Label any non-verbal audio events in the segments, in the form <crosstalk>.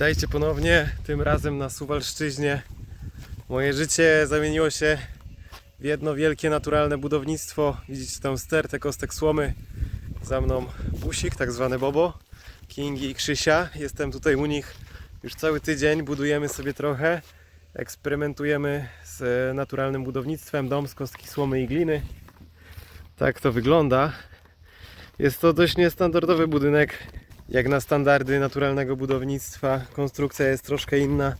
Witajcie ponownie, tym razem na Suwalszczyźnie. Moje życie zamieniło się w jedno wielkie naturalne budownictwo. Widzicie tam stertę kostek słomy. Za mną busik, tak zwany Bobo, Kingi i Krzysia. Jestem tutaj u nich już cały tydzień. Budujemy sobie trochę. Eksperymentujemy z naturalnym budownictwem. Dom z kostki słomy i gliny. Tak to wygląda. Jest to dość niestandardowy budynek, jak na standardy naturalnego budownictwa. Konstrukcja jest troszkę inna,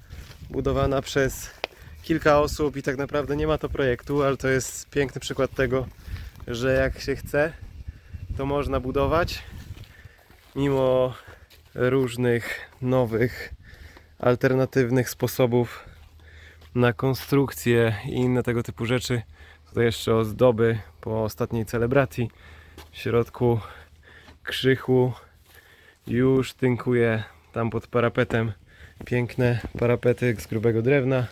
budowana przez kilka osób i tak naprawdę nie ma to projektu, ale to jest piękny przykład tego, że jak się chce, to można budować mimo różnych nowych, alternatywnych sposobów na konstrukcję i inne tego typu rzeczy. Tutaj jeszcze ozdoby po ostatniej celebracji. W środku krzychu już tynkuje tam pod parapetem piękne parapety z grubego drewna.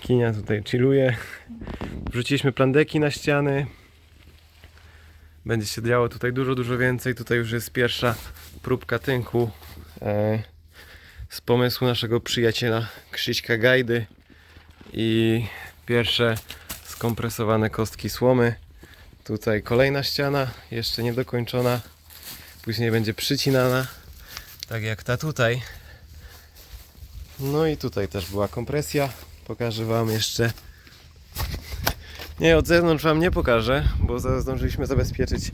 Kinia tutaj chilluje. Wrzuciliśmy plandeki na ściany. Będzie się działo tutaj dużo, dużo więcej. Tutaj już jest pierwsza próbka tynku e, z pomysłu naszego przyjaciela Krzyśka Gajdy i pierwsze skompresowane kostki słomy. Tutaj kolejna ściana, jeszcze niedokończona. Później będzie przycinana, tak jak ta tutaj. No i tutaj też była kompresja. Pokażę Wam jeszcze. Nie, od zewnątrz Wam nie pokażę, bo zdążyliśmy zabezpieczyć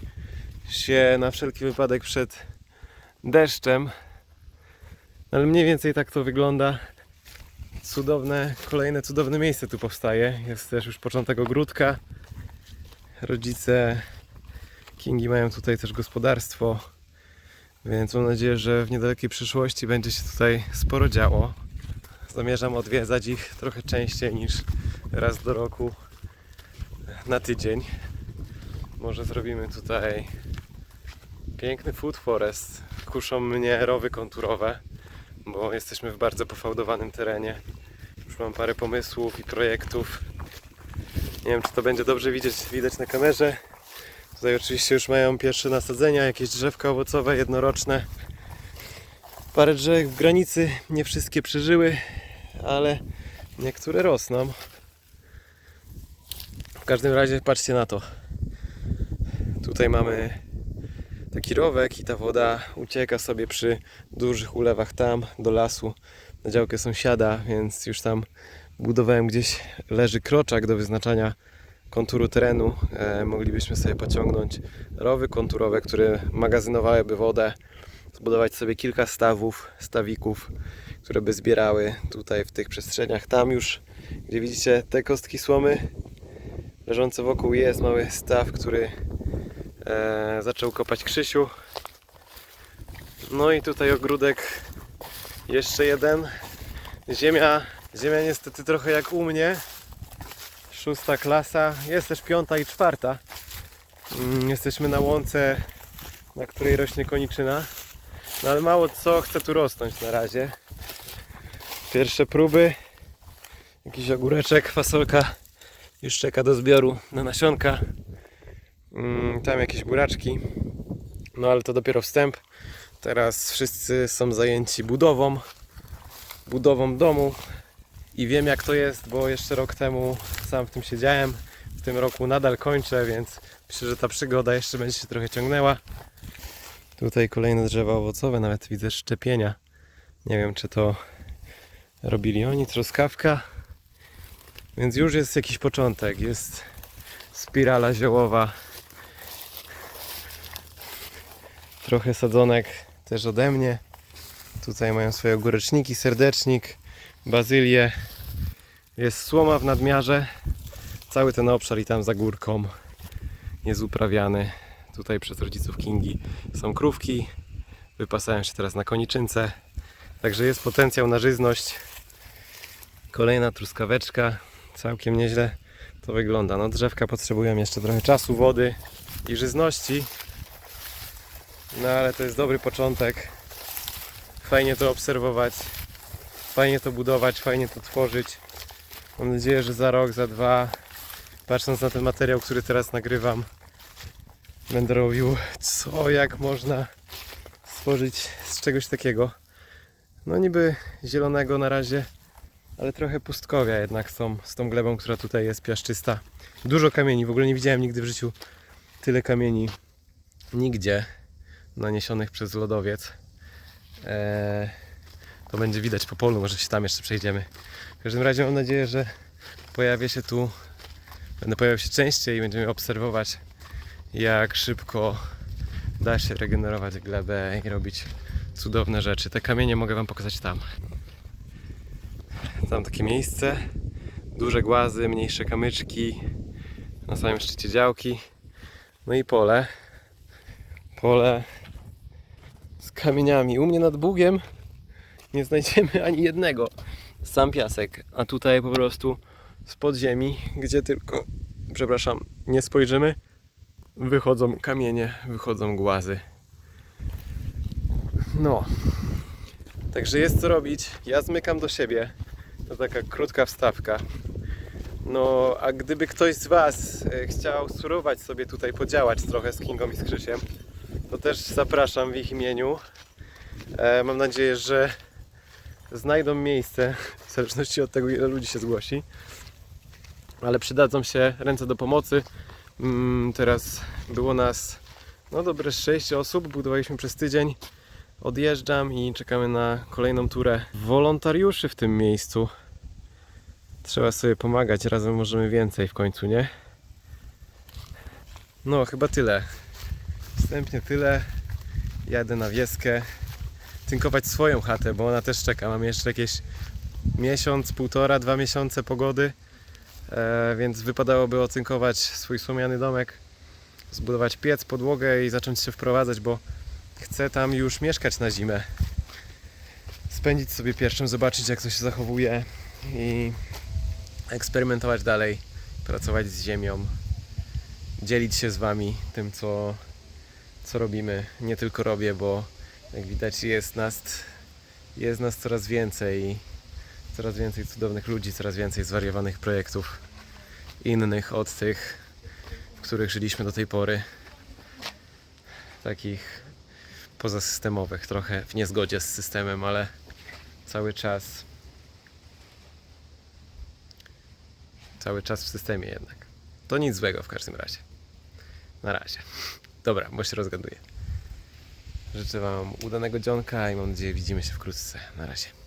się na wszelki wypadek przed deszczem. Ale mniej więcej tak to wygląda. Cudowne, kolejne cudowne miejsce tu powstaje. Jest też już początek ogródka. Rodzice Kingi mają tutaj też gospodarstwo, więc mam nadzieję, że w niedalekiej przyszłości będzie się tutaj sporo działo. Zamierzam odwiedzać ich trochę częściej niż raz do roku na tydzień. Może zrobimy tutaj piękny food forest. Kuszą mnie rowy konturowe, bo jesteśmy w bardzo pofałdowanym terenie. Już mam parę pomysłów i projektów. Nie wiem, czy to będzie dobrze widzieć, widać na kamerze. Tutaj oczywiście już mają pierwsze nasadzenia, jakieś drzewka owocowe jednoroczne. Parę drzew w granicy, nie wszystkie przeżyły, ale niektóre rosną. W każdym razie patrzcie na to. Tutaj mamy taki rowek i ta woda ucieka sobie przy dużych ulewach tam do lasu na działkę sąsiada, więc już tam budowałem gdzieś leży kroczak do wyznaczania konturu terenu. E, moglibyśmy sobie pociągnąć rowy konturowe, które magazynowałyby wodę, zbudować sobie kilka stawów, stawików, które by zbierały tutaj w tych przestrzeniach. Tam już, gdzie widzicie te kostki słomy leżące wokół jest mały staw, który e, zaczął kopać Krzysiu. No i tutaj ogródek jeszcze jeden. Ziemia, ziemia niestety trochę jak u mnie. Szósta klasa, jest też piąta i czwarta. Mm, Jesteśmy na łące, na której rośnie koniczyna. No ale mało co chce tu rosnąć na razie. Pierwsze próby. Jakiś ogóreczek, fasolka już czeka do zbioru na nasionka. Mm, Tam jakieś buraczki. No ale to dopiero wstęp. Teraz wszyscy są zajęci budową. Budową domu. I wiem jak to jest, bo jeszcze rok temu sam w tym siedziałem. W tym roku nadal kończę, więc myślę, że ta przygoda jeszcze będzie się trochę ciągnęła. Tutaj kolejne drzewa owocowe, nawet widzę szczepienia. Nie wiem, czy to robili oni, truskawka. Więc już jest jakiś początek. Jest spirala ziołowa. Trochę sadzonek też ode mnie. Tutaj mają swoje ogóreczniki, serdecznik, bazylię. Jest słoma w nadmiarze. Cały ten obszar i tam za górką jest uprawiany. Tutaj przez rodziców Kingi są krówki. Wypasają się teraz na koniczynce. Także jest potencjał na żyzność. Kolejna truskaweczka. Całkiem nieźle to wygląda. No drzewka potrzebują jeszcze trochę czasu, wody i żyzności. No ale to jest dobry początek. Fajnie to obserwować. Fajnie to budować, fajnie to tworzyć. Mam nadzieję, że za rok, za dwa, patrząc na ten materiał, który teraz nagrywam, będę robił co, jak można stworzyć z czegoś takiego. no niby zielonego na razie, ale trochę pustkowia jednak są z tą glebą, która tutaj jest piaszczysta. Dużo kamieni, w ogóle nie widziałem nigdy w życiu tyle kamieni nigdzie naniesionych przez lodowiec. Eee, to będzie widać po polu, może się tam jeszcze przejdziemy. W każdym razie mam nadzieję, że pojawię się tu, będę pojawiał się częściej i będziemy obserwować jak szybko da się regenerować glebę i robić cudowne rzeczy. Te kamienie mogę Wam pokazać tam. Tam takie miejsce, duże głazy, mniejsze kamyczki, na samym szczycie działki, no i pole. Pole z kamieniami. U mnie nad Bugiem nie znajdziemy ani jednego. Sam piasek, a tutaj po prostu z podziemi, gdzie tylko, przepraszam, nie spojrzymy, wychodzą kamienie, wychodzą głazy. No. Także jest co robić. Ja zmykam do siebie. To taka krótka wstawka. No, a gdyby ktoś z Was e, chciał spróbować sobie tutaj podziałać trochę z Kingą i z Krzysiem, to też zapraszam w ich imieniu. E, mam nadzieję, że znajdą miejsce, <laughs> w zależności od tego, ile ludzi się zgłosi. Ale przydadzą się ręce do pomocy. Mm, teraz było nas no dobre 6 osób, budowaliśmy przez tydzień. Odjeżdżam i czekamy na kolejną turę wolontariuszy w tym miejscu. Trzeba sobie pomagać, razem możemy więcej w końcu, nie? No, chyba tyle. Wstępnie tyle. Jadę na wieskę. Tynkować swoją chatę, bo ona też czeka. Mam jeszcze jakieś miesiąc, półtora, dwa miesiące pogody. E, więc wypadałoby ocynkować swój słomiany domek, zbudować piec, podłogę i zacząć się wprowadzać, bo chcę tam już mieszkać na zimę. Spędzić sobie pierwszym, zobaczyć jak to się zachowuje i eksperymentować dalej, pracować z ziemią, dzielić się z Wami tym, co, co robimy. Nie tylko robię, bo jak widać jest nas, jest nas coraz więcej. Coraz więcej cudownych ludzi, coraz więcej zwariowanych projektów innych od tych, w których żyliśmy do tej pory. Takich pozasystemowych, trochę w niezgodzie z systemem, ale cały czas cały czas w systemie jednak. To nic złego w każdym razie. Na razie. Dobra, bo się rozgaduję. Życzę Wam udanego dzionka i mam nadzieję widzimy się wkrótce. Na razie.